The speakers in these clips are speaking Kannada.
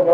ಓ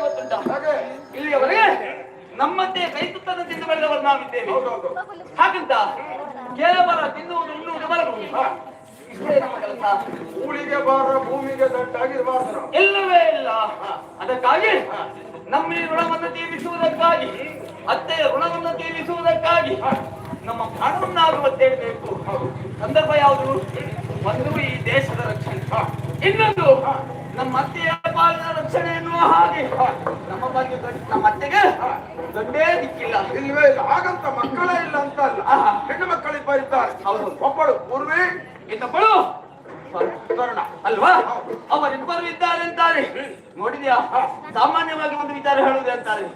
ಗೊತ್ತುಂಟ ಇಲ್ಲಿಯವರೆಗೆ ನಮ್ಮಂತೆ ಕೈ ತುತ್ತನ್ನು ತಿಂದು ಬೆಳೆದವರು ನಾವಿದ್ದೇವೆ. ಹಾಗಂತ ಕೇವಲ ತಿನ್ನುವುದು ಉಣ್ಣುವುದು ಬರಬಹುದು ಇಷ್ಟೇ ನಮ್ಮ ಕೆಲಸ. ಊಳಿಗೆ ಬಾರ ಭೂಮಿಗೆ ದಂಟಾಗಿರಬಾರ್ದು ಇಲ್ಲವೇ ಇಲ್ಲ. ಅದಕ್ಕಾಗಿ ನಮ್ಮ ಋಣವನ್ನು ತೀರಿಸುವುದಕ್ಕಾಗಿ ಅತ್ತೆಯ ಋಣವನ್ನು ತೀರಿಸುವುದಕ್ಕಾಗಿ ನಮ್ಮ ಪ್ರಾಣವನ್ನಾಗುವಂತೇಳಿ ಬೇಕು. ಸಂದರ್ಭ ಯಾವುದು? ಒಂದು ಈ ದೇಶದ ರಕ್ಷಣೆ. ಇನ್ನೊಂದು ನಮ್ಮ ಅತ್ತೆಯ ಪಾಲಿನ ರಕ್ಷಣೆ ಎನ್ನುವ ಹಾಗೆ. ನಮ್ಮ ಬಗ್ಗೆ ನಮ್ಮ ಅತ್ತೆಗೆ ದೊಡ್ಡೇ ದಿಕ್ಕಿಲ್ಲ. ಇಲ್ವೇ ಇಲ್ಲ. ಹಾಗಂತ ಮಕ್ಕಳೇ ಇಲ್ಲ ಅಂತ ಅಲ್ಲ. ಹೆಣ್ಣು ಮಕ್ಕಳಿಬ್ಬ ಇದ್ದಾರೆ ಹೌದು. ಒಬ್ಬಳು ಪೂರ್ವಿ ಇನ್ನೊಬ್ಬಳು ತರುಣ ಅಲ್ವಾ? ಅವರಿಬ್ಬರು ಇದ್ದಾರೆ ಅಂತಾರೆ. ನೋಡಿದ್ಯಾ? ಸಾಮಾನ್ಯವಾಗಿ ಒಂದು ವಿಚಾರ ಹೇಳುವುದು ಅಂತಾರೆ.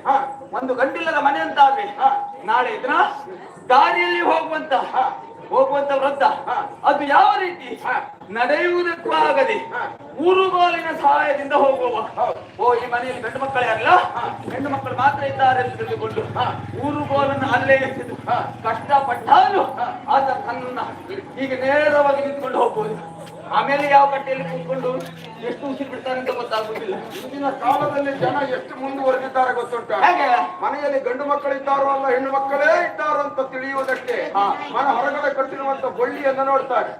ಒಂದು ಗಂಟಿಲ್ಲದ ಮನೆ ಅಂತಾರೆ ನಾಳೆ ಇದ್ರ ದಾರಿಯಲ್ಲಿ ಹೋಗುವಂತ ಹೋಗುವಂತ ವೃದ್ಧ. ಅದು ಯಾವ ರೀತಿ ನಡೆಯುವುದಕ್ಕೂ ಆಗದೆ ಊರುಗೋಲಿನ ಸಹಾಯದಿಂದ ಹೋಗುವ ಓ ಈ ಮನೆಯಲ್ಲಿ ಗಂಡು ಮಕ್ಕಳೇ ಅಲ್ಲ? ಹೆಣ್ಣು ಮಕ್ಕಳು ಮಾತ್ರ ಇದ್ದಾರೆ ಎಂದು ತಿಳಿದುಕೊಂಡು ಊರುಗೋಲನ್ನು ಅಲ್ಲೇ ಎತ್ತಿದ್ದು ಕಷ್ಟ ಪಟ್ಟಾಲು ಆತ ತನ್ನ ಹೀಗೆ ನೇರವಾಗಿ ನಿಂತ್ಕೊಂಡು ಹೋಗ್ಬೋದು. ಆಮೇಲೆ ಯಾವ ಕಟ್ಟೆಯಲ್ಲಿ ಕೂತ್ಕೊಂಡು ಎಷ್ಟು ಉಸಿರು ಬಿಡ್ತಾರೆ ಅಂತ ಗೊತ್ತಾಗುದಿಲ್ಲ. ಇಂದಿನ ಕಾಲದಲ್ಲಿ ಜನ ಎಷ್ಟು ಮುಂದುವರೆದಿದ್ದಾರೆ ಗೊತ್ತುಂಟ? ಮನೆಯಲ್ಲಿ ಗಂಡು ಮಕ್ಕಳು ಇದ್ದಾರೋ ಅಲ್ಲ ಹೆಣ್ಣು ಮಕ್ಕಳೇ ಇದ್ದಾರೋ ಅಂತ ತಿಳಿಯುವುದಕ್ಕೆ ಮನ ಹೊರಗಡೆ ಕಟ್ಟಿರುವಂತ ಬಳ್ಳಿಯನ್ನು ನೋಡ್ತಾರೆ.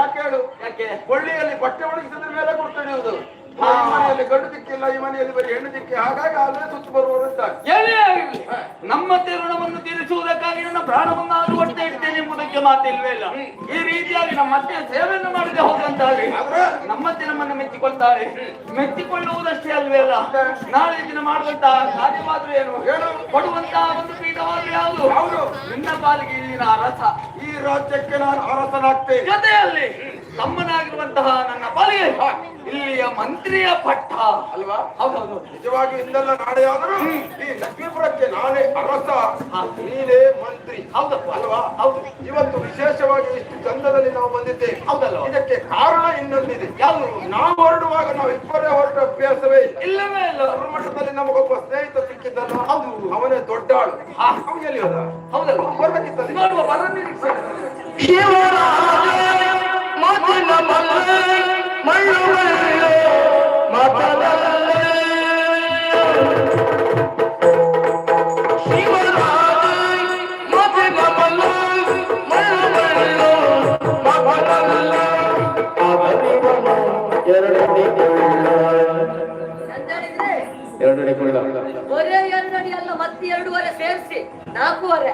ಯಾಕೆ ಹೇಳು? ಯಾಕೆ? ಬಳ್ಳಿಯಲ್ಲಿ ಬಟ್ಟೆ ಒಣಗಿಸಿದ ಮೇಲೆ ಗುರ್ತಿಡಿಯುವುದು ಈ ಮನೆಯಲ್ಲಿ ಗಂಡು ದಿಕ್ಕಿಲ್ಲ ಈ ಮನೆಯಲ್ಲಿ ಬರೀ ಹೆಣ್ಣು ದಿಕ್ಕಿ. ಹಾಗಾಗಿ ಆದ್ರೆ ಸುತ್ತು ಬರುವವರು ಇದ್ದಾರೆ. ಏನೇ ನಮ್ಮ ಋಣವನ್ನು ತೀರಿಸುವುದಕ್ಕಾಗಿ ನನ್ನ ಪ್ರಾಣವನ್ನು ಒಟ್ಟೆ ಇಡ್ತೇನೆ ಎಂಬುದಕ್ಕೆ ಮಾತಿಲ್ವೇ ಇಲ್ಲ. ಈ ರೀತಿಯಾಗಿ ನಮ್ಮ ಅತ್ತೆ ಸೇವೆಯನ್ನು ಮಾಡದೆ ಹೋದಂತಾಗಿ ನಮ್ಮ ನಮ್ಮತ್ತೆ ನಮ್ಮನ್ನು ಮೆಚ್ಚಿಕೊಳ್ತಾರೆ. ಮೆಚ್ಚಿಕೊಳ್ಳುವುದಷ್ಟೇ ಅಲ್ವೇ ಅಲ್ಲ? ನಾಳೆ ದಿನ ಮಾಡುವಂತಹ ಸಾಧ್ಯವಾದ್ರೂ ಏನು? ಏನು? ಕೊಡುವಂತ ಒಂದು ಪೀಠವಾದ್ರೆ ಯಾವುದು? ನಿನ್ನ ಪಾಲಿಗೆ ಇಲ್ಲಿನ ರಸ ಈ ರಾಜ್ಯಕ್ಕೆ ನಾನು ಅರಸನಾಗ್ತೇನೆ. ಜೊತೆಯಲ್ಲಿ ತಮ್ಮನಾಗಿರುವಂತಹ ನನ್ನ ಪಾಲಿಗೆ ಇಲ್ಲಿಯ ಮಂತ್ರಿಯ ಪಟ್ಟ. ಅಲ್ವಾ? ಹೌದೌದು. ನಿಜವಾಗಿ ಇಂದೆಲ್ಲ ನಾಳೆ ಆದರೂ ಈ ಲಕ್ಷ್ಮೀಪುರಕ್ಕೆ ನಾನೇ ಅರಸ. ನೀನೇ ಮಂತ್ರಿ. ಹೌದಪ್ಪ. ಅಲ್ವಾ? ಹೌದು. ಇವತ್ತು ವಿಶೇಷವಾಗಿ ಇಷ್ಟು ಚಂದದಲ್ಲಿ ನಾವು ಬಂದಿದ್ದೇವೆ. ಹೌದಲ್ವಾ? ಇದಕ್ಕೆ ಕಾರಣ ಇನ್ನೊಂದಿದೆ. ಯಾವುದು? ನಾವು ಹೊರಡುವಾಗ ನಾವು ಇಬ್ಬರೇ ಹೊರಟ ಅಭ್ಯಾಸವೇ ಇಲ್ಲವೇ ಇಲ್ಲ. ಮಠದಲ್ಲಿ ನಮಗೊಬ್ಬ ಸ್ನೇಹಿತ ಸಿಕ್ಕಿದ್ದಲ್ಲ. ಹೌದು. ಅವನೇ ದೊಡ್ಡ ಆಳು ಹೌದಲ್ವಾ ಬರ್ಬೇಕಿತ್ತಲ್ಲಿ ನೋಡುವ ಬರ ನಿರೀಕ್ಷೆ ಎರಡನೇ ಕೊಳ್ಳ. ಒರೆ ಎರಡಡಿ ಅಲ್ಲ ಮತ್ತೆ ಎರಡೂವರೆ ಸೇರಿಸಿ ನಾಲ್ಕೂವರೆ.